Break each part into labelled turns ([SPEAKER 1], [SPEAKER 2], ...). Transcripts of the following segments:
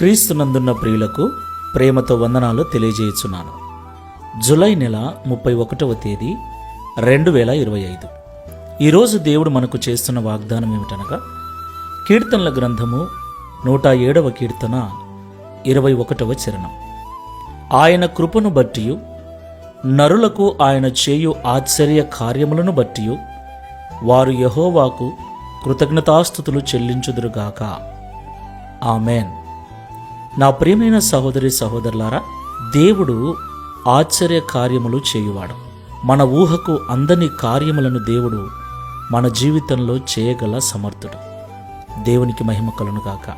[SPEAKER 1] క్రీస్తునందున్న ప్రియులకు ప్రేమతో వందనాలు తెలియజేయుచున్నాను. జులై నెల ముప్పై ఒకటవ తేదీ రెండు వేల ఇరవై ఐదు. ఈరోజు దేవుడు మనకు చేస్తున్న వాగ్దానం ఏమిటనగా కీర్తనల గ్రంథము నూట ఏడవ కీర్తన ఇరవై ఒకటవ చరణం. ఆయన కృపను బట్టి నరులకు ఆయన చేయు ఆశ్చర్య కార్యములను బట్టి వారు యహోవాకు కృతజ్ఞతాస్థుతులు చెల్లించుదురుగాక. ఆమెన్. నా ప్రియమైన సహోదరి సహోదరులారా దేవుడు ఆశ్చర్య కార్యములు చేయువాడు. మన ఊహకు అందని కార్యములను దేవుడు మన జీవితంలో చేయగల సమర్థుడు. దేవునికి మహిమ కలును గాక.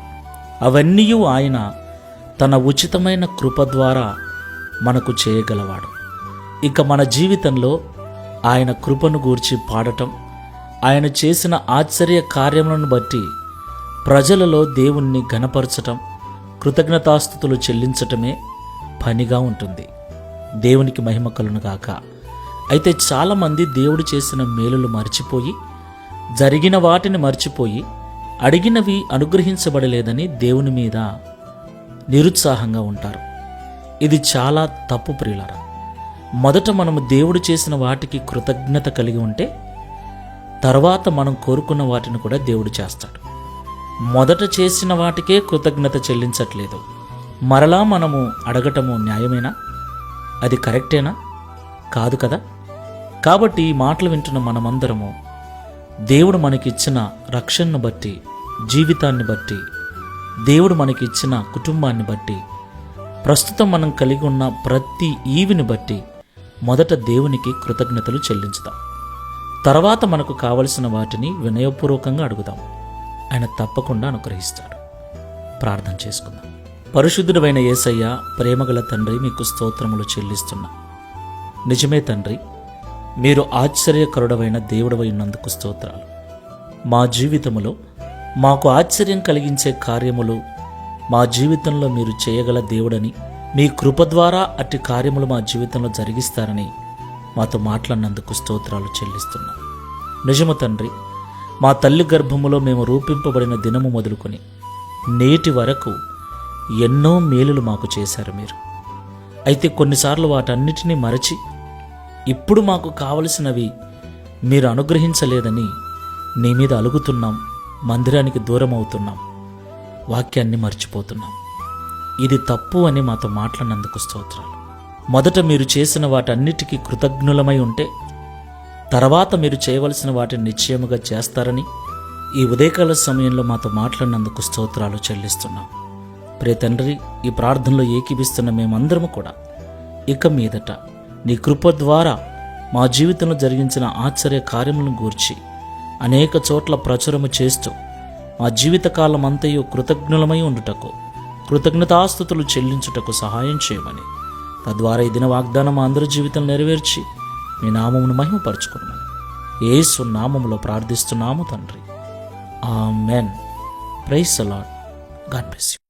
[SPEAKER 1] అవన్నీ ఆయన తన ఉచితమైన కృప ద్వారా మనకు చేయగలవాడు. ఇక మన జీవితంలో ఆయన కృపను గూర్చి పాడటం ఆయన చేసిన ఆశ్చర్య కార్యములను బట్టి ప్రజలలో దేవుణ్ణి గణపరచటం కృతజ్ఞతాస్థుతులు చెల్లించటమే పనిగా ఉంటుంది. దేవునికి మహిమ కలునుగాక అయితే చాలామంది దేవుడు చేసిన మేలులు మర్చిపోయి జరిగిన వాటిని మర్చిపోయి అడిగినవి అనుగ్రహించబడలేదని దేవుని మీద నిరుత్సాహంగా ఉంటారు. ఇది చాలా తప్పు ప్రియులరా. మొదట మనము దేవుడు చేసిన వాటికి కృతజ్ఞత కలిగి ఉంటే తర్వాత మనం కోరుకున్న వాటిని కూడా దేవుడు చేస్తాడు. మొదట చేసిన వాటికే కృతజ్ఞత చెల్లించట్లేదు. మరలా మనము అడగటము న్యాయమేనా? అది కరెక్టేనా? కాదు కదా? కాబట్టి ఈ మాటలు వింటున్న మనమందరము దేవుడు మనకిచ్చిన రక్షణను బట్టి జీవితాన్ని బట్టి దేవుడు మనకిచ్చిన కుటుంబాన్ని బట్టి ప్రస్తుతం మనం కలిగి ఉన్న ప్రతి ఈవిని బట్టి మొదట దేవునికి కృతజ్ఞతలు చెల్లించుదాం తర్వాత మనకు కావలసిన వాటిని వినయపూర్వకంగా అడుగుదాం ఆయన తప్పకుండా అనుగ్రహిస్తాడు. ప్రార్థన చేసుకుందాం. పరిశుద్ధుడైన యేసయ్య ప్రేమగల తండ్రి మీకు స్తోత్రములు చెల్లిస్తున్నా. నిజమే తండ్రి మీరు ఆశ్చర్యకరుడమైన దేవుడవై ఉన్నందుకు స్తోత్రాలు. మా జీవితములో మాకు ఆశ్చర్యం కలిగించే కార్యములు మా జీవితంలో మీరు చేయగల దేవుడని మీ కృప ద్వారా అట్టి కార్యములు మా జీవితంలో జరిగిస్తారని మాతో మాట్లాడినందుకు స్తోత్రాలు చెల్లిస్తున్నాం. నిజము తండ్రి మా తల్లి గర్భములో మేము రూపింపబడిన దినము మొదలుకొని నేటి వరకు ఎన్నో మేలులు మాకు చేశారు మీరు. అయితే కొన్నిసార్లు వాటన్నిటినీ మరచి ఇప్పుడు మాకు కావలసినవి మీరు అనుగ్రహించలేదని నీ మీద అలుగుతున్నాం మందిరానికి దూరం అవుతున్నాం వాక్యాన్ని మర్చిపోతున్నాం. ఇది తప్పు అని మాతో మాట్లాడినందుకు స్తోత్రాలు. మొదట మీరు చేసిన వాటన్నిటికీ కృతజ్ఞులమై ఉంటే తర్వాత మీరు చేయవలసిన వాటిని నిశ్చయముగా చేస్తారని ఈ ఉదయకాల సమయంలో మాతో మాట్లాడినందుకు స్తోత్రాలు చెల్లిస్తున్నాం. ప్రియ తండ్రి ఈ ప్రార్థనలో ఏకీపిస్తున్న మేమందరము కూడా ఇక మీదట నీ కృప ద్వారా మా జీవితంలో జరిగించిన ఆశ్చర్య కార్యములను గూర్చి అనేక చోట్ల ప్రచురము చేస్తూ మా జీవితకాలం అంతయు కృతజ్ఞులమై ఉండుటకు కృతజ్ఞతాస్థుతులు చెల్లించుటకు సహాయం చేయమని తద్వారా ఈ దిన వాగ్దానం అందరి జీవితం నెరవేర్చి మీ నామమును మహిమపరచుకున్నాను ఏసు నామములో ప్రార్థిస్తున్నాము తండ్రి. Amen praise the Lord God bless you.